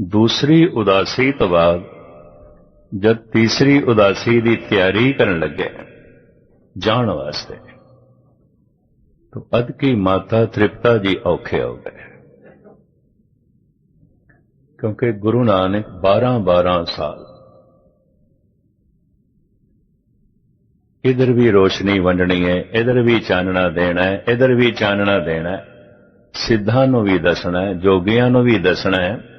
ਦੂਸਰੀ ਉਦਾਸੀ ਤੋਂ ਬਾਅਦ ਜਦ ਤੀਸਰੀ ਉਦਾਸੀ ਦੀ ਤਿਆਰੀ ਕਰਨ ਲੱਗੇ ਜਾਣ ਵਾਸਤੇ, ਤਾਂ ਅਦ ਕੀ ਮਾਤਾ ਤ੍ਰਿਪਤਾ ਜੀ ਔਖੇ ਹੋ ਗਏ। ਕਿਉਂਕਿ ਗੁਰੂ ਨਾਨਕ 12 12 ਸਾਲ ਇਧਰ ਵੀ ਰੋਸ਼ਨੀ ਵੰਡਣੀ ਹੈ, ਇਧਰ ਵੀ ਚਾਨਣਾ ਦੇਣਾ ਹੈ, ਇਧਰ ਵੀ ਚਾਨਣਾ ਦੇਣਾ ਹੈ, ਸਿੱਧਾਂ ਨੂੰ ਵੀ ਦੱਸਣਾ ਹੈ, ਜੋਗੀਆਂ ਨੂੰ ਵੀ ਦੱਸਣਾ ਹੈ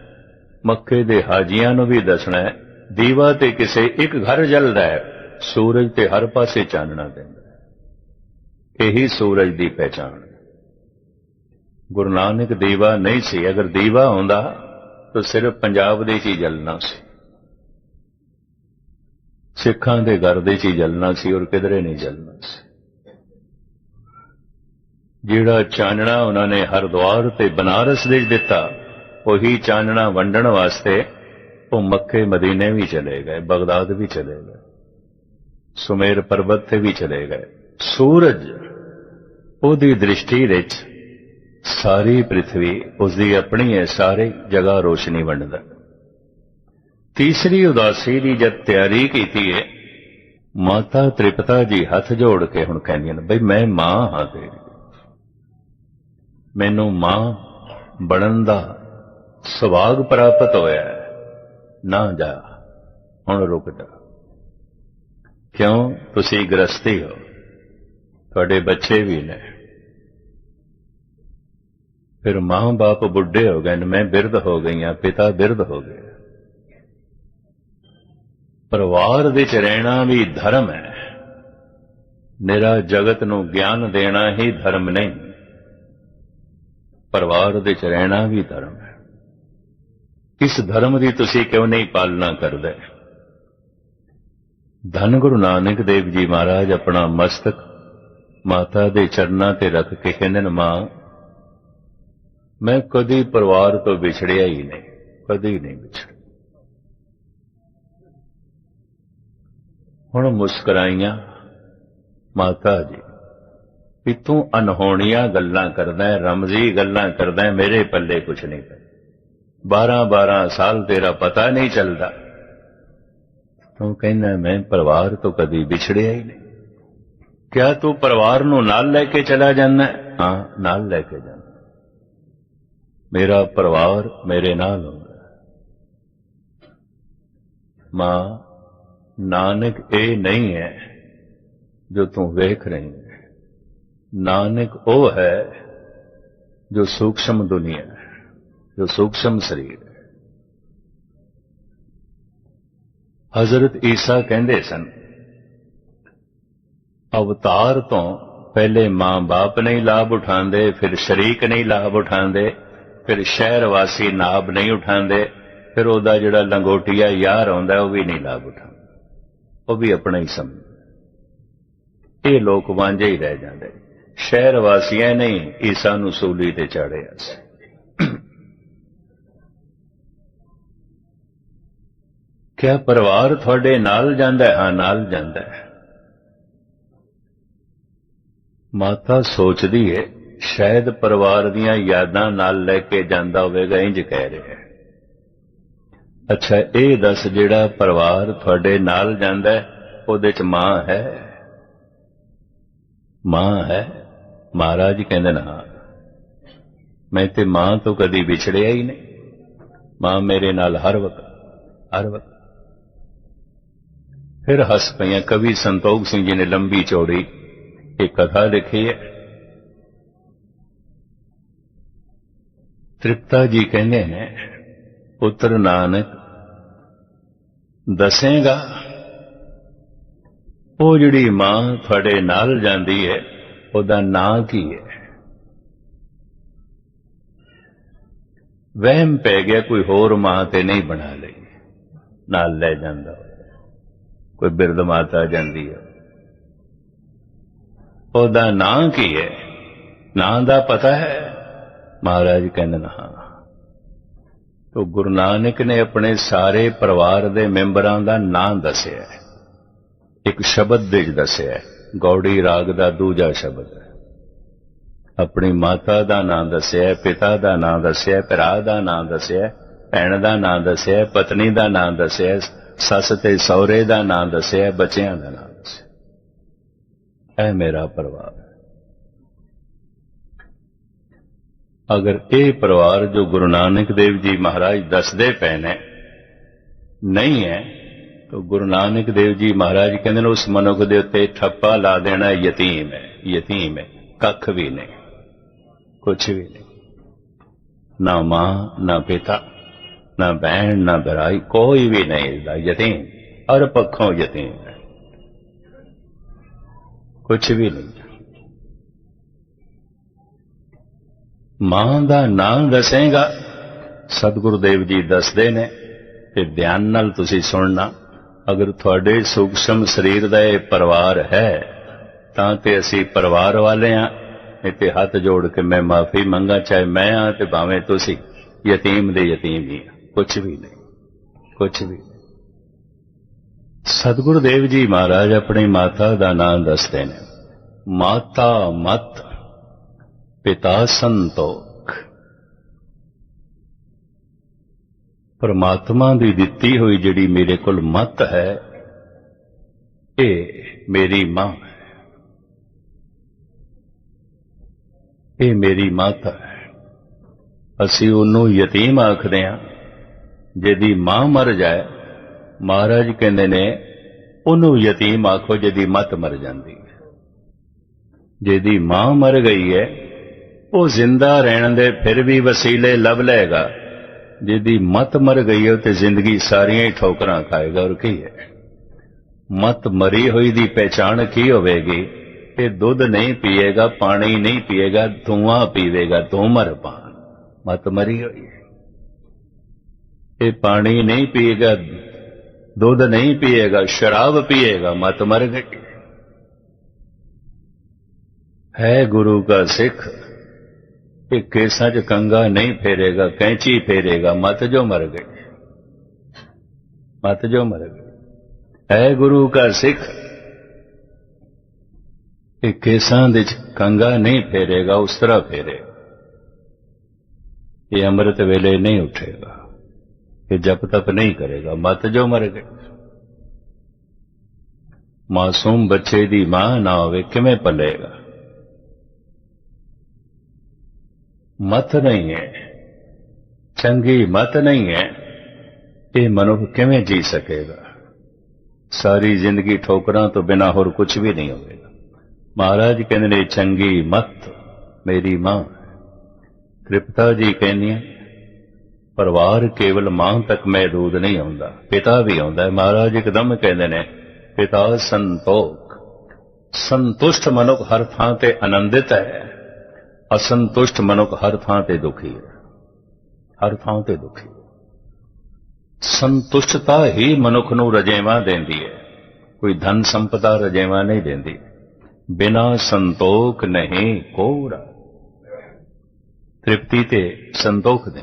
ਮੱਕੇ ਦੇ ਹਾਜੀਆਂ ਨੂੰ ਵੀ ਦੱਸਣਾ ਹੈ, ਦੀਵਾ ਤੇ ਕਿਸੇ ਇੱਕ ਘਰ ਜਲਦਾ ਹੈ, ਸੂਰਜ ਤੇ ਹਰ ਪਾਸੇ ਚਾਨਣਾ ਦਿੰਦਾ ਹੈ। ਇਹੀ ਸੂਰਜ ਦੀ ਪਹਿਚਾਣ ਗੁਰੂ ਨਾਨਕ ਦੀਵਾ ਨਹੀਂ ਸੀ, ਅਗਰ ਦੀਵਾ ਹੁੰਦਾ, ਤਾਂ ਸਿਰਫ ਪੰਜਾਬ ਦੇ 'ਚ ਹੀ ਜਲਣਾ ਸੀ। ਸਿੱਖਾਂ ਦੇ ਘਰ ਦੇ 'ਚ ਹੀ ਜਲਣਾ ਸੀ, ਔਰ ਕਿਧਰੇ ਨਹੀਂ ਜਲਣਾ ਸੀ। ਜਿਹੜਾ ਚਾਨਣਾ ਉਹਨਾਂ ਨੇ ਹਰਦੁਆਰ ਤੇ ਬਨਾਰਸ ਦੇ ਦਿੱਤਾ ਉਹੀ ਚਾਨਣਾ ਵੰਡਣ ਵਾਸਤੇ ਉਹ ਮੱਕੇ ਮਦੀਨੇ ਵੀ ਚਲੇ ਗਏ, ਬਗਦਾਦ ਵੀ ਚਲੇ ਗਏ, ਸੁਮੇਰ ਪਰਬਤ ਤੇ ਵੀ ਚਲੇ ਗਏ। ਸੂਰਜ ਉਹਦੀ ਦ੍ਰਿਸ਼ਟੀ ਵਿੱਚ ਸਾਰੀ ਪ੍ਰithvi ਉਸਦੀ ਆਪਣੀ ਹੈ, ਸਾਰੇ ਜਗ੍ਹਾ ਰੋਸ਼ਨੀ ਵੰਡਦਾ। ਤੀਸਰੀ ਉਦਾਸੀ ਦੀ ਜਦ ਤਿਆਰੀ ਕੀਤੀ ਹੈ ਮਾਤਾ ਤ੍ਰਿਪਤਾ ਜੀ ਹੱਥ ਜੋੜ ਕੇ ਹੁਣ ਕਹਿੰਦੀਆਂ ਨੇ ਬਈ ਮੈਂ ਮਾਂ ਹਾਂ ਤੇਰੀ। ਮੈਨੂੰ ਮਾਂ ਬਣਨ ਦਾ ਸੁਭਾਗ ਪ੍ਰਾਪਤ ਹੋਇਆ ਨਾ ਜਾ, ਹੁਣ ਰੁਕ ਜਾ। ਕਿਉਂ? ਤੁਸੀਂ ਗ੍ਰਸਤੀ ਹੋ। ਤੁਹਾਡੇ ਬੱਚੇ ਵੀ ਨੇ। ਫਿਰ ਮਾਂ-ਬਾਪ ਬੁੱਢੇ ਹੋ ਗਏ ਨੇ, ਮੈਂ ਬਿਰਧ ਹੋ ਗਈਆਂ ਪਿਤਾ ਬਿਰਧ ਹੋ ਗਏ ਪਰਿਵਾਰ ਵਿੱਚ ਰਹਿਣਾ ਵੀ ਧਰਮ ਹੈ। ਨਿਰਾ ਜਗਤ ਨੂੰ ਗਿਆਨ ਦੇਣਾ ਹੀ ਧਰਮ ਨਹੀਂ। ਪਰਿਵਾਰ ਵਿੱਚ ਰਹਿਣਾ ਵੀ ਧਰਮ ਹੈ। ਇਸ ਧਰਮ ਦੀ ਤੁਸੀਂ ਕਿਉਂ ਨਹੀਂ ਪਾਲਣਾ ਕਰਦੇ? ਧੰਨ ਗੁਰੂ ਨਾਨਕ ਦੇਵ ਜੀ ਮਹਾਰਾਜ, ਆਪਣਾ ਮਸਤਕ ਮਾਤਾ ਦੇ ਚਰਨਾਂ ਤੇ ਰੱਖ ਕੇ ਕਹਿੰਦੇ ਨੇ, ਮਾਂ, ਮੈਂ ਕਦੀ ਪਰਿਵਾਰ ਤੋਂ ਵਿਛੜਿਆ ਹੀ ਨਹੀਂ, ਕਦੀ ਨਹੀਂ ਵਿਛੜਿਆ। ਹੁਣ ਮੁਸਕਰਾਈਆਂ ਮਾਤਾ ਜੀ, ਵੀ ਤੂੰ ਅਨਹੋਣੀਆਂ ਗੱਲਾਂ ਕਰਦਾ ਰਮਜ਼ੀ ਗੱਲਾਂ ਕਰਦਾ ਮੇਰੇ ਪੱਲੇ ਕੁਛ ਨਹੀਂ ਕਰਦਾ 12 12 ਸਾਲ ਤੇਰਾ ਪਤਾ ਨਹੀਂ ਚੱਲਦਾ। ਤੂੰ ਕਹਿੰਦਾ, ਮੈਂ ਪਰਿਵਾਰ ਤੋਂ ਕਦੀ ਵਿਛੜਿਆ ਹੀ ਨਹੀਂ। ਕਿਆ ਤੂੰ ਪਰਿਵਾਰ ਨੂੰ ਨਾਲ ਲੈ ਕੇ ਚਲਾ ਜਾਂਦਾ ਹਾਂ? ਨਾਲ ਲੈ ਕੇ ਜਾਂਦਾ। ਮੇਰਾ ਪਰਿਵਾਰ ਮੇਰੇ ਨਾਲ ਹੁੰਦਾ ਮਾਂ, ਨਾਨਕ ਇਹ ਨਹੀਂ ਹੈ ਜੋ ਤੂੰ ਵੇਖ ਰਹੀ ਹੈ। ਨਾਨਕ ਉਹ ਹੈ ਜੋ ਸੂਖਸ਼ਮ ਦੁਨੀਆ ਹੈ। ਜੋ ਸੂਖਸ਼ਮ ਸਰੀਰ ਹੈ। ਹਜ਼ਰਤ ਈਸਾ ਕਹਿੰਦੇ ਸਨ, ਅਵਤਾਰ ਤੋਂ ਪਹਿਲੇ ਮਾਂ-ਬਾਪ ਨਹੀਂ ਲਾਭ ਉਠਾਉਂਦੇ, ਫਿਰ ਸ਼ਰੀਕ ਨਹੀਂ ਲਾਭ ਉਠਾਉਂਦੇ, ਫਿਰ ਸ਼ਹਿਰ ਵਾਸੀ ਨਾਬ ਨਹੀਂ ਉਠਾਉਂਦੇ, ਫਿਰ ਉਹਦਾ ਜਿਹੜਾ ਲੰਗੋਟੀਆ ਯਾਰ ਆਉਂਦਾ, ਉਹ ਵੀ ਨਹੀਂ ਲਾਭ ਉਠਾਉਂਦਾ। ਉਹ ਵੀ ਆਪਣਾ ਹੀ ਸਮਝ ਇਹ ਲੋਕ ਵਾਂਝੇ ਹੀ ਰਹਿ ਜਾਂਦੇ। ਸ਼ਹਿਰ ਵਾਸੀਆਂ ਨਹੀਂ ਈਸਾ ਨੂੰ ਸੂਲੀ ਤੇ ਚਾੜਿਆ ਸੀ। ਕਿਆ ਪਰਿਵਾਰ ਤੁਹਾਡੇ ਨਾਲ ਜਾਂਦਾ ਹੈ। ਹਾਂ, ਨਾਲ ਜਾਂਦਾ ਹੈ। ਮਾਤਾ ਸੋਚਦੀ ਹੈ ਸ਼ਾਇਦ ਪਰਿਵਾਰ ਦੀਆਂ ਯਾਦਾਂ ਨਾਲ ਲੈ ਕੇ ਜਾਂਦਾ ਹੋਵੇਗਾ ਇੰਜ ਕਹਿ ਰਿਹਾ ਹੈ। ਅੱਛਾ, ਇਹ ਦੱਸ ਜਿਹੜਾ ਪਰਿਵਾਰ ਤੁਹਾਡੇ ਨਾਲ ਜਾਂਦਾ ਉਹਦੇ ਚ ਮਾਂ ਹੈ? ਮਾਂ ਹੈ? ਮਹਾਰਾਜ ਕਹਿੰਦੇ ਨਾ, ਹਾਂ। ਮੈਂ ਤੇ ਮਾਂ ਤੋਂ ਕਦੀ ਵਿਛੜਿਆ ਹੀ ਨਹੀਂ। ਮਾਂ ਮੇਰੇ ਨਾਲ ਹਰ ਵਕਤ ਹਰ ਵਕਤ। ਫਿਰ ਹੱਸ ਪਈਆਂ ਕਵੀ ਸੰਤੋਖ ਸਿੰਘ ਜੀ ਨੇ ਲੰਬੀ ਚੌੜੀ ਇਹ ਕਥਾ ਲਿਖੀ ਹੈ। ਤ੍ਰਿਪਤਾ ਜੀ ਕਹਿੰਦੇ ਨੇ, ਪੁੱਤਰ ਨਾਨਕ, ਦੱਸੇਗਾ, ਉਹ ਜਿਹੜੀ ਮਾਂ ਤੁਹਾਡੇ ਨਾਲ ਜਾਂਦੀ ਹੈ, ਉਹਦਾ ਨਾਂ ਕੀ ਹੈ? ਵਹਿਮ ਪੈ ਗਿਆ, ਕੋਈ ਹੋਰ ਮਾਂ ਤੇ ਨਹੀਂ ਬਣਾ ਲਈ, ਨਾਲ ਲੈ ਜਾਂਦਾ। ਕੋਈ ਬਿਰਧ ਮਾਤਾ ਜਾਂਦੀ ਹੈ। ਉਹਦਾ ਨਾਂ ਕੀ ਹੈ? ਨਾਂ ਦਾ ਪਤਾ ਹੈ? ਮਹਾਰਾਜ ਕਹਿੰਦੇ ਨਾ ਤੋ ਗੁਰੂ ਨਾਨਕ ਨੇ ਆਪਣੇ ਸਾਰੇ ਪਰਿਵਾਰ ਦੇ ਮੈਂਬਰਾਂ ਦਾ ਨਾਂ ਦੱਸਿਆ ਇੱਕ ਸ਼ਬਦ ਦੇ ਵਿੱਚ ਦੱਸਿਆ ਗੌੜੀ ਰਾਗ ਦਾ ਦੂਜਾ ਸ਼ਬਦ ਹੈ। ਆਪਣੀ ਮਾਤਾ ਦਾ ਨਾਂ ਦੱਸਿਆ ਪਿਤਾ ਦਾ ਨਾਂ ਦੱਸਿਆ ਹੈ, ਭਰਾ ਦਾ ਨਾਂ ਦੱਸਿਆ ਭੈਣ ਦਾ ਨਾਂ ਦੱਸਿਆ ਪਤਨੀ ਦਾ ਨਾਂ ਦੱਸਿਆ ਸੱਸ ਤੇ ਸਹੁਰੇ ਦਾ ਨਾਂ ਦੱਸਿਆ, ਬੱਚਿਆਂ ਦਾ ਨਾਂ ਦੱਸਿਆ। ਇਹ ਮੇਰਾ ਪਰਿਵਾਰ ਅਗਰ ਇਹ ਪਰਿਵਾਰ ਜੋ ਗੁਰੂ ਨਾਨਕ ਦੇਵ ਜੀ ਮਹਾਰਾਜ ਦੱਸਦੇ ਪਏ ਨੇ, ਨਹੀਂ ਹੈ, ਤਾਂ ਗੁਰੂ ਨਾਨਕ ਦੇਵ ਜੀ ਮਹਾਰਾਜ ਕਹਿੰਦੇ ਨੇ, ਉਸ ਮਨੁੱਖ ਦੇ ਉੱਤੇ ਠੱਪਾ ਲਾ ਦੇਣਾ ਯਤੀਮ ਹੈ ਯਤੀਮ ਹੈ, ਕੱਖ ਵੀ ਨਹੀਂ ਕੁਝ ਵੀ ਨਹੀਂ। ਨਾ ਮਾਂ, ਨਾ ਪਿਤਾ। ਨਾ ਭੈਣ ਨਾ ਭਰਾਈ ਕੋਈ ਵੀ ਨਹੀਂ ਇਸਦਾ ਯਤੀਮ, ਹਰ ਪੱਖੋਂ ਯਤੀਮ ਹੈ। ਕੁਝ ਵੀ ਨਹੀਂ। ਮਾਂ ਦਾ ਨਾਮ ਦੱਸੇਗਾ, ਸਤਿਗੁਰੂ ਦੇਵ ਜੀ ਦੱਸਦੇ ਨੇ, ਤੇ ਧਿਆਨ ਨਾਲ ਤੁਸੀਂ ਸੁਣਨਾ, ਅਗਰ ਤੁਹਾਡੇ ਸੂਖਸ਼ਮ ਸਰੀਰ ਦਾ ਇਹ ਪਰਿਵਾਰ ਹੈ, ਤਾਂ ਤੇ ਅਸੀਂ ਪਰਿਵਾਰ ਵਾਲੇ ਆ ਤੇ ਹੱਥ ਜੋੜ ਕੇ ਮੈਂ ਮਾਫੀ ਮੰਗਾ, ਚਾਹੇ ਮੈਂ ਆ ਤੇ ਭਾਵੇਂ ਤੁਸੀਂ, ਯਤੀਮ ਦੇ ਯਤੀਮ ਹੀ ਆ ਕੁਝ ਵੀ ਨਹੀਂ ਕੁਝ ਵੀ ਨਹੀਂ। ਸਤਿਗੁਰੂ ਦੇਵ ਜੀ ਮਹਾਰਾਜ ਆਪਣੀ ਮਾਤਾ ਦਾ ਨਾਮ ਦੱਸਦੇ ਨੇ, ਮਾਤਾ ਮਤ, ਪਿਤਾ ਸੰਤੋਖ। ਪਰਮਾਤਮਾ ਦੀ ਦਿੱਤੀ ਹੋਈ ਜਿਹੜੀ ਮੇਰੇ ਕੋਲ ਮਤ ਹੈ, ਇਹ ਮੇਰੀ ਮਾਂ ਹੈ। ਇਹ ਮੇਰੀ ਮਾਤਾ ਹੈ। ਅਸੀਂ ਉਹਨੂੰ ਯਤੀਮ ਆਖਦੇ ਹਾਂ। ਜਿਹਦੀ ਮਾਂ ਮਰ ਜਾਏ, ਮਹਾਰਾਜ ਕਹਿੰਦੇ ਨੇ, ਉਹਨੂੰ ਯਤੀਮ ਆਖੋ ਜਿਹਦੀ ਮਤ ਮਰ ਜਾਂਦੀ ਹੈ। ਜਿਹਦੀ ਮਾਂ ਮਰ ਗਈ ਹੈ, ਉਹ ਜ਼ਿੰਦਾ ਰਹਿਣ ਦੇ ਫਿਰ ਵੀ ਵਸੀਲੇ ਲੱਭ ਲਏਗਾ। ਜਿਹਦੀ ਮਤ ਮਰ ਗਈ ਹੈ ਤੇ ਜ਼ਿੰਦਗੀ ਸਾਰੀਆਂ ਹੀ ਠੋਕਰਾਂ ਖਾਏਗਾ ਔਰ ਕੀ ਹੈ। ਮਤ ਮਰੀ ਹੋਈ ਦੀ ਪਹਿਚਾਣ ਕੀ ਹੋਵੇਗੀ? ਇਹ ਦੁੱਧ ਨਹੀਂ ਪੀਏਗਾ, ਪਾਣੀ ਨਹੀਂ ਪੀਏਗਾ, ਧੂਆਂ ਪੀਵੇਗਾ ਧੂਮਰ ਪਾਨ ਮਤ ਮਰੀ ਹੋਈ ਇਹ ਪਾਣੀ ਨਹੀਂ ਪੀਏਗਾ, ਦੁੱਧ ਨਹੀਂ ਪੀਏਗਾ, ਸ਼ਰਾਬ ਪੀਏਗਾ, ਮਤ ਮਰ ਗਈ ਹੈ ਗੁਰੂ ਦਾ ਸਿੱਖ ਇਹ ਕੇਸਾਂ 'ਚ ਕੰਗਾ ਨਹੀਂ ਫੇਰੇਗਾ, ਕੈਂਚੀ ਫੇਰੇਗਾ, ਮਤ ਜੋ ਮਰ ਗਈ ਮਤ ਜੋ ਮਰ ਗਈ ਹੈ ਗੁਰੂ ਦਾ ਸਿੱਖ ਇਹ ਕੇਸਾਂ ਦੇ 'ਚ ਕੰਗਾ ਨਹੀਂ ਫੇਰੇਗਾ, ਉਸ ਤਰ੍ਹਾਂ ਫੇਰੇ। ਇਹ ਅੰਮ੍ਰਿਤ ਵੇਲੇ ਨਹੀਂ ਉੱਠੇਗਾ। ਇਹ ਜਪ ਤਪ ਨਹੀਂ ਕਰੇਗਾ। ਮਤ ਜੋ ਮਰ ਗਈ। ਮਾਸੂਮ ਬੱਚੇ ਦੀ ਮਾਂ ਨਾ ਹੋਵੇ ਕਿਵੇਂ ਪਲੇਗਾ ਮਤ ਨਹੀਂ ਹੈ। ਚੰਗੀ ਮਤ ਨਹੀਂ ਹੈ। ਇਹ ਮਨੁੱਖ ਕਿਵੇਂ ਜੀ ਸਕੇਗਾ? ਸਾਰੀ ਜ਼ਿੰਦਗੀ ਠੋਕਰਾਂ ਤੋਂ ਬਿਨਾ ਹੋਰ ਕੁਝ ਵੀ ਨਹੀਂ ਹੋਵੇਗਾ। ਮਹਾਰਾਜ ਕਹਿੰਦੇ ਨੇ, ਚੰਗੀ ਮਤ ਮੇਰੀ ਮਾਂ ਤ੍ਰਿਪਤਾ ਜੀ ਕਹਿੰਦੀਆਂ ਪਰਿਵਾਰ ਕੇਵਲ ਮਾਂ ਤੱਕ ਮਹਿਦੂਦ ਨਹੀਂ ਆਉਂਦਾ, ਪਿਤਾ ਵੀ ਆਉਂਦਾ ਮਹਾਰਾਜ ਇੱਕਦਮ ਕਹਿੰਦੇ ਨੇ, ਪਿਤਾ ਸੰਤੋਖ। ਸੰਤੁਸ਼ਟ ਮਨੁੱਖ ਹਰ ਥਾਂ ਤੇ ਆਨੰਦਿਤ ਹੈ। ਅਸੰਤੁਸ਼ਟ ਮਨੁੱਖ ਹਰ ਥਾਂ ਤੇ ਦੁਖੀ ਹੈ। ਹਰ ਥਾਂ ਤੇ ਦੁਖੀ ਹੈ। ਸੰਤੁਸ਼ਟਤਾ ਹੀ ਮਨੁੱਖ ਨੂੰ ਰਜੇਵਾ ਦਿੰਦੀ ਹੈ। ਕੋਈ ਧਨ ਸੰਪਦਾ ਰਜੇਵਾ ਨਹੀਂ ਦਿੰਦੀ। ਬਿਨਾ ਸੰਤੋਖ ਨਹੀਂ ਕੋਰਾ ਤ੍ਰਿਪਤੀ ਤੇ ਸੰਤੋਖ ਦੇ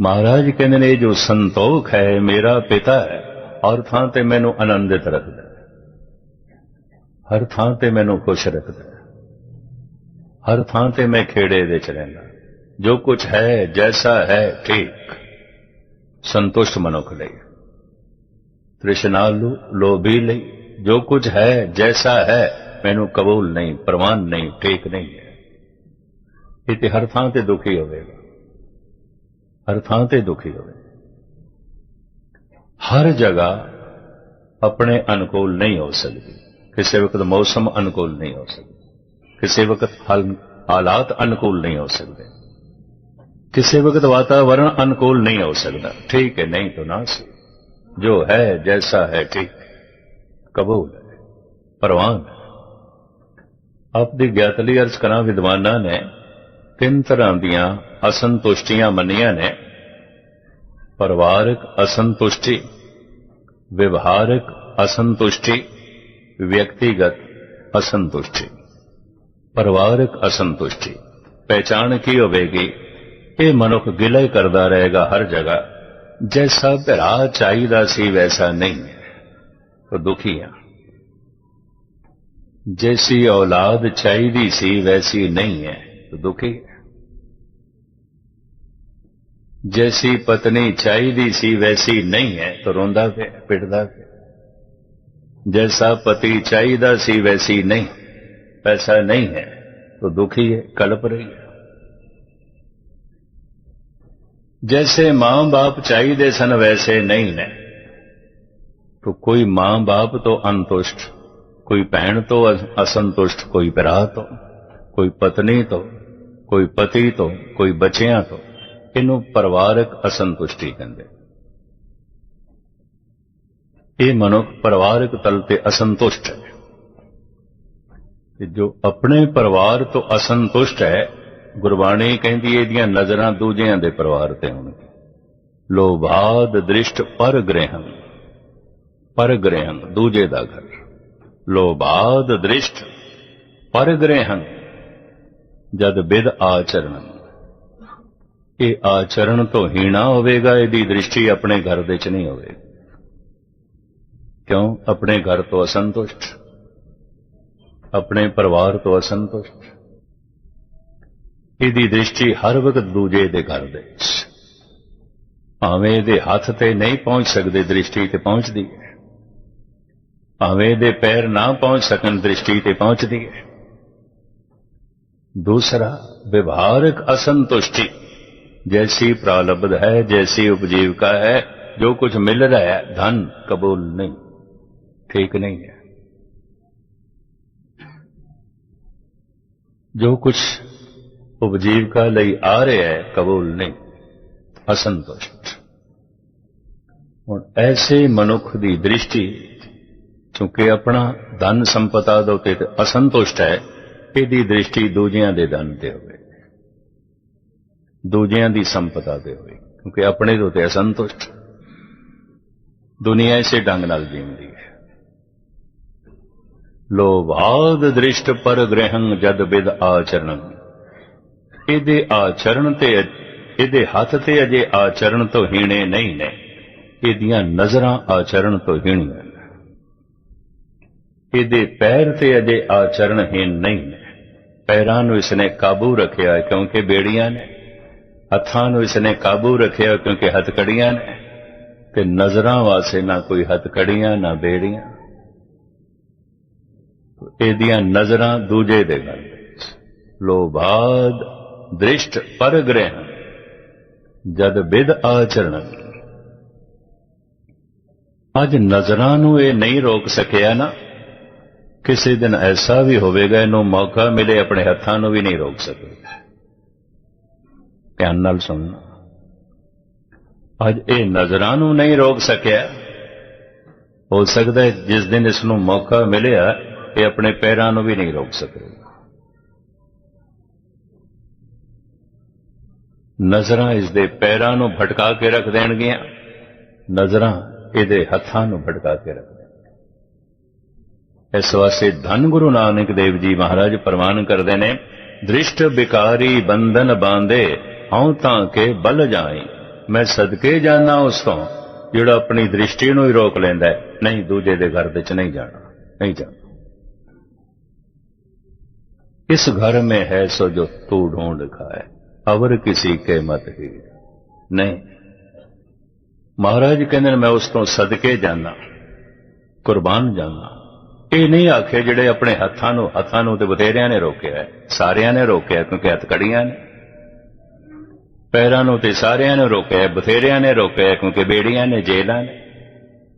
ਮਹਾਰਾਜ ਕਹਿੰਦੇ ਨੇ, ਇਹ ਜੋ ਸੰਤੋਖ ਹੈ, ਮੇਰਾ ਪਿਤਾ ਹੈ। ਹਰ ਥਾਂ ਤੇ ਮੈਨੂੰ ਆਨੰਦਿਤ ਰੱਖਦਾ ਹਰ ਥਾਂ ਤੇ ਮੈਨੂੰ ਖੁਸ਼ ਰੱਖਦਾ ਹਰ ਥਾਂ ਤੇ ਮੈਂ ਖੇੜੇ ਵਿੱਚ ਰਹਿੰਦਾ ਜੋ ਕੁਝ ਹੈ, ਜੈਸਾ ਹੈ, ਠੀਕ। ਸੰਤੁਸ਼ਟ ਮਨੁੱਖ ਲਈ। ਤ੍ਰਿਸ਼ਨਾਲੂ ਲੋਭੀ ਲਈ। ਜੋ ਕੁਝ ਹੈ, ਜੈਸਾ ਹੈ, ਮੈਨੂੰ ਕਬੂਲ ਨਹੀਂ, ਪ੍ਰਵਾਨ ਨਹੀਂ, ਠੀਕ ਨਹੀਂ ਹੈ। ਇਹ ਤੇ ਹਰ ਥਾਂ ਤੇ ਦੁਖੀ ਹੋਵੇਗਾ। ਹਰ ਥਾਂ ਤੇ ਦੁਖੀ ਹੋਵੇ। ਹਰ ਜਗ੍ਹਾ ਆਪਣੇ ਅਨੁਕੂਲ ਨਹੀਂ ਹੋ ਸਕਦੀ। ਕਿਸੇ ਵਕਤ ਮੌਸਮ ਅਨੁਕੂਲ ਨਹੀਂ ਹੋ ਸਕਦਾ। ਕਿਸੇ ਵਕਤ ਹਾਲ- ਹਾਲਾਤ ਅਨੁਕੂਲ ਨਹੀਂ ਹੋ ਸਕਦੇ। ਕਿਸੇ ਵਕਤ ਵਾਤਾਵਰਣ ਅਨੁਕੂਲ ਨਹੀਂ ਹੋ ਸਕਦਾ। ਠੀਕ ਹੈ, ਨਹੀਂ ਤਾਂ ਨਾ ਸੀ। ਜੋ ਹੈ, ਜੈਸਾ ਹੈ, ਠੀਕ ਕਬੂਲ ਹੈ ਪ੍ਰਵਾਨ ਹੈ ਆਪ ਦੀ ਗਿਆਤ ਲਈ ਅਰਜ਼ ਕਰਾਂ, ਵਿਦਵਾਨਾਂ ਨੇ ਤਿੰਨ ਤਰ੍ਹਾਂ ਦੀਆਂ ਅਸੰਤੁਸ਼ਟੀਆਂ ਮੰਨੀਆਂ ਨੇ ਪਰਿਵਾਰਕ ਅਸੰਤੁਸ਼ਟੀ ਵਿਵਹਾਰਕ ਅਸੰਤੁਸ਼ਟੀ ਵਿਅਕਤੀਗਤ ਅਸੰਤੁਸ਼ਟੀ ਪਰਿਵਾਰਕ ਅਸੰਤੁਸ਼ਟੀ ਪਹਿਚਾਣ ਕੀ ਹੋਵੇਗੀ ਇਹ ਮਨੁੱਖ ਗਿਲਾ ਹੀ ਕਰਦਾ ਰਹੇਗਾ ਹਰ ਜਗ੍ਹਾ ਜੈਸਾ ਭਰਾ ਚਾਹੀਦਾ ਸੀ ਵੈਸਾ ਨਹੀਂ ਹੈ ਉਹ ਦੁਖੀ ਆ ਜੈਸੀ ਔਲਾਦ ਚਾਹੀਦੀ ਸੀ ਵੈਸੀ ਨਹੀਂ ਹੈ तो दुखी है ਜੈਸੀ ਪਤਨੀ ਚਾਹੀਦੀ ਸੀ ਵੈਸੀ ਨਹੀਂ ਹੈ ਤਾਂ ਰੋਂਦਾ ਪਿਆ ਪਿੱਟਦਾ ਪਿਆ ਜੈਸਾ ਪਤੀ ਚਾਹੀਦਾ ਸੀ ਵੈਸੀ ਨਹੀਂ ਪੈਸਾ ਨਹੀਂ ਹੈ ਤਾਂ ਦੁਖੀ ਹੈ ਕਲਪ ਰਹੀ ਹੈ जैसे माँ बाप चाहिए सन वैसे नहीं ने तो कोई माँ बाप तो अंतुष्ट कोई भैन तो असंतुष्ट कोई भरा तो कोई पत्नी तो कोई पति तो कोई बच्चियां तो ਇਹਨੂੰ ਪਰਿਵਾਰਕ ਅਸੰਤੁਸ਼ਟੀ ਕਹਿੰਦੇ। ਇਹ ਮਨੁੱਖ ਪਰਿਵਾਰਕ ਤਲ ਤੇ ਅਸੰਤੁਸ਼ਟ ਹੈ। ਤੇ ਜੋ ਆਪਣੇ ਪਰਿਵਾਰ ਤੋਂ ਅਸੰਤੁਸ਼ਟ ਹੈ, ਗੁਰਬਾਣੀ ਕਹਿੰਦੀ ਇਹਦੀਆਂ ਨਜ਼ਰਾਂ ਦੂਜਿਆਂ ਦੇ ਪਰਿਵਾਰ ਤੇ ਹੋਣਗੀਆਂ। ਲੋਭਾਦ ਦ੍ਰਿਸ਼ਟ ਪਰ ਗ੍ਰਹਿੰ ਪਰ ਗ੍ਰਹਿੰ ਦੂਜੇ ਦਾ ਘਰ। ਲੋਭਾਦ ਦ੍ਰਿਸ਼ਟ ਪਰ ਗ੍ਰਹਿੰ ਜਦ ਵਿਦ ਆਚਰਣ। ਇਹ ਆਚਰਣ ਤੋਂ ਹੀਣਾ ਹੋਵੇਗਾ, ਇਹਦੀ ਦ੍ਰਿਸ਼ਟੀ ਆਪਣੇ ਘਰ ਦੇ ਚ ਨਹੀਂ ਹੋਵੇਗੀ। ਕਿਉਂ? ਆਪਣੇ ਘਰ ਤੋਂ ਅਸੰਤੁਸ਼ਟ। ਆਪਣੇ ਪਰਿਵਾਰ ਤੋਂ ਅਸੰਤੁਸ਼ਟ। ਇਹਦੀ ਦ੍ਰਿਸ਼ਟੀ ਹਰ ਵਕਤ ਦੂਜੇ ਦੇ ਘਰ ਦੇ ਭਾਵੇਂ ਇਹਦੇ ਹੱਥ ਤੇ ਨਹੀਂ ਪਹੁੰਚ ਸਕਦੇ, ਦ੍ਰਿਸ਼ਟੀ ਤੇ ਪਹੁੰਚਦੀ ਹੈ। ਭਾਵੇਂ ਇਹਦੇ ਪੈਰ ਨਾ ਪਹੁੰਚ ਸਕਣ, ਦ੍ਰਿਸ਼ਟੀ ਤੇ ਪਹੁੰਚਦੀ ਹੈ। ਦੂਸਰਾ, ਵਿਵਹਾਰਕ ਅਸੰਤੁਸ਼ਟੀ। जैसी प्रालब्ध है जैसी उपजीविका है जो कुछ मिल रहा है धन कबूल नहीं ठीक नहीं है जो कुछ उपजीविका ਲਈ ਆ ਰਿਹਾ ਹੈ ਕਬੂਲ ਨਹੀਂ ਅਸੰਤੁਸ਼ਟ ਹੁਣ ਐਸੇ ਮਨੁੱਖ ਦੀ ਦ੍ਰਿਸ਼ਟੀ ਕਿਉਂਕਿ ਆਪਣਾ ਧਨ ਸੰਪਤਾ ਦੇ ਉੱਤੇ ਅਸੰਤੁਸ਼ਟ ਹੈ ਇਹਦੀ ਦ੍ਰਿਸ਼ਟੀ ਦੂਜਿਆਂ ਦੇ ਧਨ ਤੇ ਹੋਵੇ ਦੂਜਿਆਂ ਦੀ ਸੰਪਦਾ ਤੇ ਹੋਵੇ ਕਿਉਂਕਿ ਆਪਣੇ ਤੋਂ ਤੇ ਅਸੰਤੁਸ਼ਟ। ਦੁਨੀਆ ਇਸੇ ਢੰਗ ਨਾਲ ਜੀਂਦੀ ਹੈ। ਲੋਭਾਦ ਦ੍ਰਿਸ਼ਟ ਪਰ ਗ੍ਰਹਿੰ ਜਦ ਬਿਦ ਆਚਰਣ। ਇਹਦੇ ਆਚਰਣ ਤੇ, ਇਹਦੇ ਹੱਥ ਤੇ ਅਜੇ ਆਚਰਣ ਤੋਂ ਹੀਣੇ ਨਹੀਂ ਨੇ। ਇਹਦੀਆਂ ਨਜ਼ਰਾਂ ਆਚਰਣ ਤੋਂ ਹੀਣੀਆਂ ਨੇ। ਇਹਦੇ ਪੈਰ ਤੇ ਅਜੇ ਆਚਰਣਹੀਨ ਨਹੀਂ ਨੇ। ਪੈਰਾਂ ਨੂੰ ਇਸਨੇ ਕਾਬੂ ਰੱਖਿਆ ਕਿਉਂਕਿ ਬੇੜੀਆਂ ਨੇ। ਹੱਥਾਂ ਨੂੰ ਇਸਨੇ ਕਾਬੂ ਰੱਖਿਆ ਕਿਉਂਕਿ ਹੱਥਕੜੀਆਂ ਨੇ, ਤੇ ਨਜ਼ਰਾਂ ਵਾਸਤੇ ਨਾ ਕੋਈ ਹੱਥਕੜੀਆਂ ਨਾ ਬੇੜੀਆਂ। ਇਹਦੀਆਂ ਨਜ਼ਰਾਂ ਦੂਜੇ ਦੇ ਘਰ ਲੋਭਾਦ ਦ੍ਰਿਸ਼ਟ ਪਰ ਜਦ ਵਿਦ ਆਚਰਣ। ਅੱਜ ਨਜ਼ਰਾਂ ਨੂੰ ਇਹ ਨਹੀਂ ਰੋਕ ਸਕਿਆ ਨਾ, ਕਿਸੇ ਦਿਨ ਐਸਾ ਵੀ ਹੋਵੇਗਾ, ਇਹਨੂੰ ਮੌਕਾ ਮਿਲੇ, ਆਪਣੇ ਹੱਥਾਂ ਨੂੰ ਵੀ ਨਹੀਂ ਰੋਕ ਸਕੇਗਾ ਧਿਆਨ ਨਾਲ ਸੁਣਨਾ। ਅੱਜ ਇਹ ਨਜ਼ਰਾਂ ਨੂੰ ਨਹੀਂ ਰੋਕ ਸਕਿਆ। ਹੋ ਸਕਦਾ ਹੈ ਜਿਸ ਦਿਨ ਇਸ ਨੂੰ ਮੌਕਾ ਮਿਲਿਆ, ਇਹ ਆਪਣੇ ਪੈਰਾਂ ਨੂੰ ਵੀ ਨਹੀਂ ਰੋਕ ਸਕੇਗਾ ਨਜ਼ਰਾਂ ਇਸ ਦੇ ਪੈਰਾਂ ਨੂੰ ਭਟਕਾ ਕੇ ਰੱਖ ਦੇਣਗੀਆਂ। ਨਜ਼ਰਾਂ ਇਹਦੇ ਹੱਥਾਂ ਨੂੰ ਭਟਕਾ ਕੇ ਰੱਖ ਦੇਣਗੀਆਂ। ਇਸ ਵਾਸਤੇ ਧੰਨ ਗੁਰੂ ਨਾਨਕ ਦੇਵ ਜੀ ਮਹਾਰਾਜ ਪ੍ਰਮਾਨ ਕਰਦੇ ਨੇ, ਦ੍ਰਿਸ਼ਟ ਬਿਕਾਰੀ ਬੰਧਨ ਬਾਂਦੇ ਹਉ ਤਾਂ ਕੇ ਬਲ ਜਾਈ ਮੈਂ ਸਦਕੇ ਜਾਣਾ ਉਸ ਤੋਂ ਜਿਹੜਾ ਆਪਣੀ ਦ੍ਰਿਸ਼ਟੀ ਨੂੰ ਹੀ ਰੋਕ ਲੈਂਦਾ ਹੈ ਨਹੀਂ ਦੂਜੇ ਦੇ ਘਰ ਵਿੱਚ ਨਹੀਂ ਜਾਣਾ ਨਹੀਂ ਜਾਣਾ ਇਸ ਘਰ में है सो जो तू ढूंढ खाए अवर किसी के मत ही ਨਹੀਂ ਮਹਾਰਾਜ ਕਹਿੰਦੇ ਨੇ ਮੈਂ ਉਸ ਤੋਂ ਸਦਕੇ ਜਾਣਾ ਕੁਰਬਾਨ ਜਾਣਾ ਇਹ ਨਹੀਂ ਆਖੇ ਜਿਹੜੇ ਆਪਣੇ ਹੱਥਾਂ ਨੂੰ ਹੱਥਾਂ ਨੂੰ ਤੇ ਬਥੇਰਿਆਂ ਨੇ ਰੋਕਿਆ ਹੈ ਸਾਰਿਆਂ ਨੇ ਰੋਕਿਆ ਕਿਉਂਕਿ ਹੱਥ ਕੜੀਆਂ ਨੇ ਪੈਰਾਂ ਨੂੰ ਤੇ ਸਾਰਿਆਂ ਨੇ ਰੋਕਿਆ ਬਥੇਰਿਆਂ ਨੇ ਰੋਕਿਆ ਕਿਉਂਕਿ ਬੇੜੀਆਂ ਨੇ ਜੇਲਾਂ ਨੇ।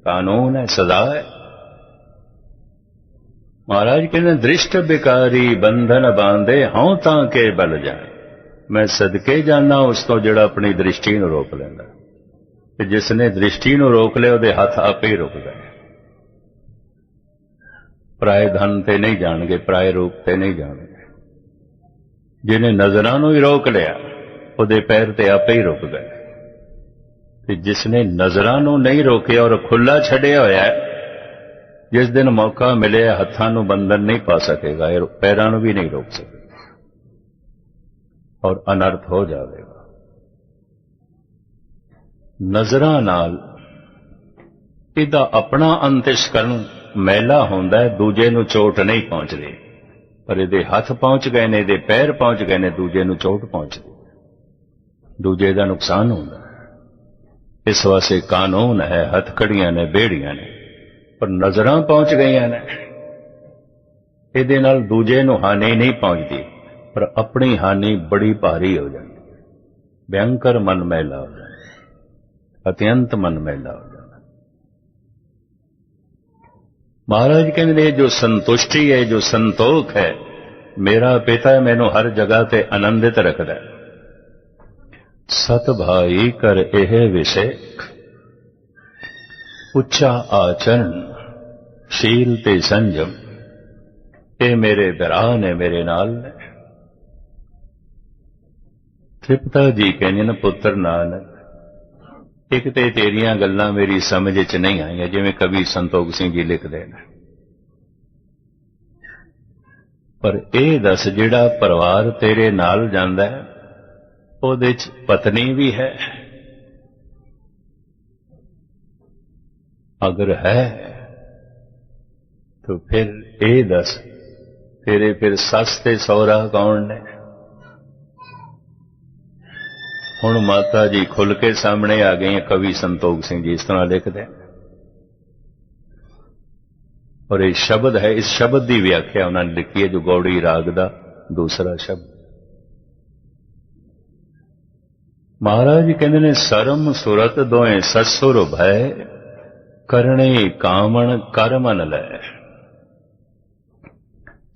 ਕਾਨੂੰਨ ਹੈ, ਸਜ਼ਾ ਹੈ। ਮਹਾਰਾਜ ਕਹਿੰਦੇ, ਦ੍ਰਿਸ਼ਟ ਬਿਕਾਰੀ ਬੰਧਨ ਬਾਂਦੇ ਹਉ ਤਾਂ ਕੇ ਬਲ ਜਾਏ। ਮੈਂ ਸਦਕੇ ਜਾਣਾ ਉਸ ਤੋਂ ਜਿਹੜਾ ਆਪਣੀ ਦ੍ਰਿਸ਼ਟੀ ਨੂੰ ਰੋਕ ਲੈਂਦਾ। ਤੇ ਜਿਸ ਨੇ ਦ੍ਰਿਸ਼ਟੀ ਨੂੰ ਰੋਕ ਲਿਆ, ਉਹਦੇ ਹੱਥ ਆਪੇ ਹੀ ਰੁਕ ਗਏ। ਪਰਾਏ ਧਨ ਤੇ ਨਹੀਂ ਜਾਣਗੇ ਪਰਾਏ ਰੂਪ ਤੇ ਨਹੀਂ ਜਾਣਗੇ। ਜਿਹਨੇ ਨਜ਼ਰਾਂ ਨੂੰ ਹੀ ਰੋਕ ਲਿਆ ਉਹਦੇ ਪੈਰ ਤੇ ਆਪੇ ਹੀ ਰੁਕ ਗਏ। ਤੇ ਜਿਸ ਨੇ ਨਜ਼ਰਾਂ ਨੂੰ ਨਹੀਂ ਰੋਕਿਆ ਔਰ ਖੁੱਲਾ ਛੱਡਿਆ ਹੋਇਆ ਜਿਸ ਦਿਨ ਮੌਕਾ ਮਿਲਿਆ, ਹੱਥਾਂ ਨੂੰ ਬੰਧਨ ਨਹੀਂ ਪਾ ਸਕੇਗਾ, ਇਹ ਪੈਰਾਂ ਨੂੰ ਵੀ ਨਹੀਂ ਰੋਕ ਸਕੇਗਾ। ਔਰ ਅਨਰਥ ਹੋ ਜਾਵੇਗਾ। ਨਜ਼ਰਾਂ ਨਾਲ ਇਹਦਾ ਆਪਣਾ ਅੰਤਿਸ਼ਕਰਨ ਮੈਲਾ ਹੁੰਦਾ ਹੈ, ਦੂਜੇ ਨੂੰ ਚੋਟ ਨਹੀਂ ਪਹੁੰਚਦੀ। ਪਰ ਇਹਦੇ ਹੱਥ ਪਹੁੰਚ ਗਏ ਨੇ, ਇਹਦੇ ਪੈਰ ਪਹੁੰਚ ਗਏ ਨੇ, ਦੂਜੇ ਨੂੰ ਚੋਟ ਪਹੁੰਚਦੀ। ਦੂਜੇ ਦਾ ਨੁਕਸਾਨ ਹੁੰਦਾ ਇਸ ਵਾਸਤੇ ਕਾਨੂੰਨ ਹੈ, ਹੱਥ ਹੱਥਕੜੀਆਂ ਨੇ ਬੇੜੀਆਂ ਨੇ, ਪਰ ਨਜ਼ਰਾਂ ਪਹੁੰਚ ਗਈਆਂ ਨੇ। ਇਹਦੇ ਨਾਲ ਦੂਜੇ ਨੂੰ ਹਾਨੀ ਨਹੀਂ ਪਹੁੰਚਦੀ, ਪਰ ਆਪਣੀ ਹਾਨੀ ਬੜੀ ਭਾਰੀ ਹੋ ਜਾਂਦੀ ਭਿਆੰਕਰ ਮਨ ਮਹਿਲਾ ਹੋ ਜਾਂਦਾ ਅਤਿਅੰਤ ਮਨ ਮਹਿਲਾ ਹੋ ਜਾਂਦਾ ਮਹਾਰਾਜ ਕਹਿੰਦੇ, ਜੋ ਸੰਤੁਸ਼ਟੀ ਹੈ, ਜੋ ਸੰਤੋਖ ਹੈ, ਮੇਰਾ ਪਿਤਾ ਮੈਨੂੰ ਹਰ ਜਗ੍ਹਾ ਤੇ ਆਨੰਦਿਤ ਰੱਖਦਾ ਹੈ। ਸਤ ਭਾਈ ਕਰ ਇਹ ਵਿਸੇ ਉੱਚਾ ਆਚਰਣ, ਸ਼ੀਲ ਤੇ ਸੰਜਮ, ਇਹ ਮੇਰੇ ਵਿਰਾਹ ਨੇ ਮੇਰੇ ਨਾਲ ਤ੍ਰਿਪਤਾ ਜੀ ਕਹਿੰਦੇ ਨੇ, ਪੁੱਤਰ ਨਾਨਕ, ਇੱਕ ਤੇ ਤੇਰੀਆਂ ਗੱਲਾਂ ਮੇਰੀ ਸਮਝ 'ਚ ਨਹੀਂ ਆਈਆਂ, ਜਿਵੇਂ ਕਵੀ ਸੰਤੋਖ ਸਿੰਘ ਜੀ ਲਿਖਦੇ ਨੇ। ਪਰ ਇਹ ਦੱਸ ਜਿਹੜਾ ਪਰਿਵਾਰ ਤੇਰੇ ਨਾਲ ਜਾਂਦਾ ਹੈ ਉਹਦੇ 'ਚ ਪਤਨੀ ਵੀ ਹੈ। ਅਗਰ ਹੈ, ਤਾਂ ਫਿਰ ਇਹ ਦੱਸ, ਤੇਰੇ ਫਿਰ ਸੱਸ ਤੇ ਸਹੁਰਾ ਕੌਣ ਨੇ? ਹੁਣ ਮਾਤਾ ਜੀ ਖੁੱਲ ਕੇ ਸਾਹਮਣੇ ਆ ਗਏ ਕਵੀ ਸੰਤੋਖ ਸਿੰਘ ਜੀ ਇਸ ਤਰ੍ਹਾਂ ਲਿਖਦੇ ਔਰ ਇਹ ਸ਼ਬਦ ਹੈ, ਇਸ ਸ਼ਬਦ ਦੀ ਵਿਆਖਿਆ ਉਹਨਾਂ ਨੇ ਲਿਖੀ ਹੈ, ਜੋ ਗੌੜੀ ਰਾਗ ਦਾ ਦੂਸਰਾ ਸ਼ਬਦ। ਮਹਾਰਾਜ ਜੀ ਕਹਿੰਦੇ ਨੇ, ਸਰਮ ਸੁਰਤ ਦੋਏ ਸਸੁਰ ਭੈ, ਕਰਨੇ ਕਾਮਣ ਕਰਮਨ ਲੈ।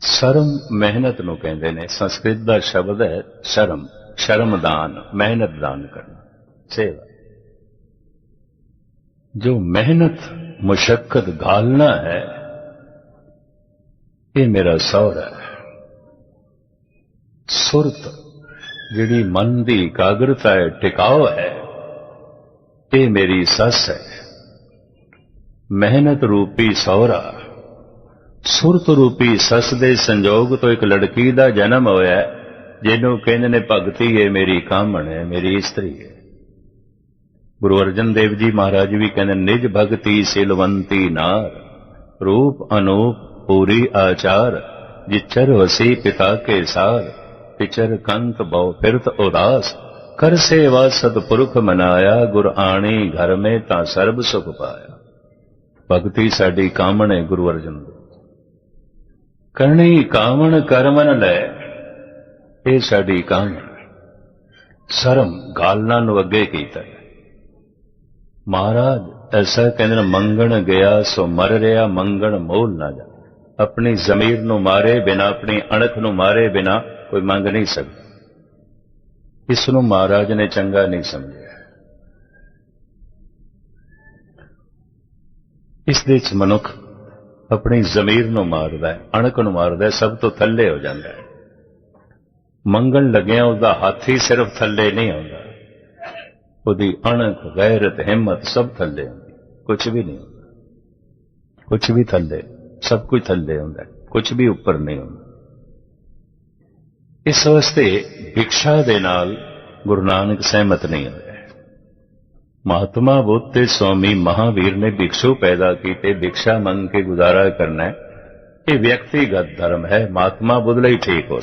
ਸ਼ਰਮ ਮਿਹਨਤ ਨੂੰ ਕਹਿੰਦੇ ਨੇ, ਸੰਸਕ੍ਰਿਤ ਦਾ ਸ਼ਬਦ ਹੈ ਸ਼ਰਮ, ਸ਼ਰਮਦਾਨ, ਮਿਹਨਤ ਦਾਨ ਕਰਨਾ, ਸੇਵਾ। ਜੋ ਮਿਹਨਤ ਮੁਸ਼ਕਲ ਗਾਲਣਾ ਹੈ, ਇਹ ਮੇਰਾ ਸਹੁਰਾ ਹੈ। ਸੁਰਤ ਜਿਹੜੀ ਮਨ ਦੀ ਇਕਾਗਰਤਾ ਹੈ, ਟਿਕਾਓ ਹੈ, ਇਹ ਮੇਰੀ ਸੱਸ ਹੈ। ਮਿਹਨਤ ਰੂਪੀ ਸਹੁਰਾ, ਸੁਰਤ ਰੂਪੀ ਸੱਸ ਦੇ ਸੰਜੋਗ ਤੋਂ ਇੱਕ ਲੜਕੀ ਦਾ ਜਨਮ ਹੋਇਆ ਜਿਹਨੂੰ ਕਹਿੰਦੇ ਨੇ, ਭਗਤੀ ਹੈ ਮੇਰੀ ਕਾਮਣ ਹੈ, ਮੇਰੀ ਇਸਤਰੀ ਹੈ। ਗੁਰੂ ਅਰਜਨ ਦੇਵ ਜੀ ਮਹਾਰਾਜ ਵੀ ਕਹਿੰਦੇ ਨਿਜ ਭਗਤੀ ਸਿਲਵੰਤੀ ਨਾਰ, ਰੂਪ ਅਨੂਪ ਪੂਰੀ ਆਚਾਰ ਜਿਚਰ ਵਸੀ ਪਿਤਾ ਕੇ ਸਾਰ। ਪਿਚਰ ਕੰਤ ਬਹੁ ਫਿਰਤ ਉਦਾਸ। ਕਰ ਸੇਵਾ ਸਤਪੁਰਖ ਮਨਾਇਆ, ਗੁਰ ਆਣੀ ਘਰ ਮੇ ਤਾਂ ਸਰਬ ਸੁਖ ਪਾਇਆ। ਭਗਤੀ ਸਾਡੀ ਕਾਮਣ ਹੈ ਗੁਰੂ ਅਰਜਨ ਕਰਨੀ ਕਾਮਣ ਕਰਮਨ ਲੈ, ਇਹ ਸਾਡੀ ਕਾਮਣ ਸ਼ਰਮ ਗਾਲਣਾ ਨੂੰ ਅੱਗੇ ਕੀਤਾ ਮਹਾਰਾਜ, ਐਸਾ ਕਹਿੰਦੇ ਮੰਗਣ ਗਿਆ ਸੋ ਮਰ ਰਿਹਾ, ਮੰਗਣ ਮੋਲ ਨਾ ਜਾ ਆਪਣੀ ਜ਼ਮੀਰ ਨੂੰ ਮਾਰੇ ਬਿਨਾ, ਆਪਣੀ ਅਣਖ ਨੂੰ ਮਾਰੇ ਬਿਨਾ ਕੋਈ ਮੰਗ ਨਹੀਂ ਸਕਦਾ ਇਸ ਨੂੰ ਮਹਾਰਾਜ ਨੇ ਚੰਗਾ ਨਹੀਂ ਸਮਝਿਆ। ਇਸ ਦੇ ਚ ਮਨੁੱਖ ਆਪਣੀ ਜ਼ਮੀਰ ਨੂੰ ਮਾਰਦਾ ਹੈ, ਅਣਖ ਨੂੰ ਮਾਰਦਾ ਹੈ, ਸਭ ਤੋਂ ਥੱਲੇ ਹੋ ਜਾਂਦਾ ਹੈ। ਮੰਗਣ ਲੱਗਿਆ ਉਹਦਾ ਹੱਥ ਹੀ ਸਿਰਫ ਥੱਲੇ ਨਹੀਂ ਆਉਂਦਾ। ਉਹਦੀ ਅਣਖ, ਗੈਰਤ, ਹਿੰਮਤ ਸਭ ਥੱਲੇ ਹੁੰਦੀ ਕੁਝ ਵੀ ਨਹੀਂ ਹੁੰਦਾ। ਕੁਝ ਵੀ ਥੱਲੇ, ਸਭ ਕੁਝ ਥੱਲੇ ਹੁੰਦਾ ਕੁਝ ਵੀ ਉੱਪਰ ਨਹੀਂ ਹੁੰਦਾ। ਇਸ ਵਾਸਤੇ ਭਿਕਸ਼ਾ ਦੇ ਨਾਲ ਗੁਰੂ ਨਾਨਕ ਸਹਿਮਤ ਨਹੀਂ ਹੋਇਆ। ਮਹਾਤਮਾ ਬੁੱਧ ਤੇ ਸਵਾਮੀ ਮਹਾਵੀਰ ਨੇ ਭਿਕਸ਼ੂ ਪੈਦਾ ਕੀਤੇ, ਭਿਕਸ਼ਾ ਮੰਗ ਕੇ ਗੁਜ਼ਾਰਾ ਕਰਨਾ, ਇਹ ਵਿਅਕਤੀਗਤ ਧਰਮ ਹੈ, ਮਹਾਤਮਾ ਬੁੱਧ ਲਈ ਠੀਕ ਹੋ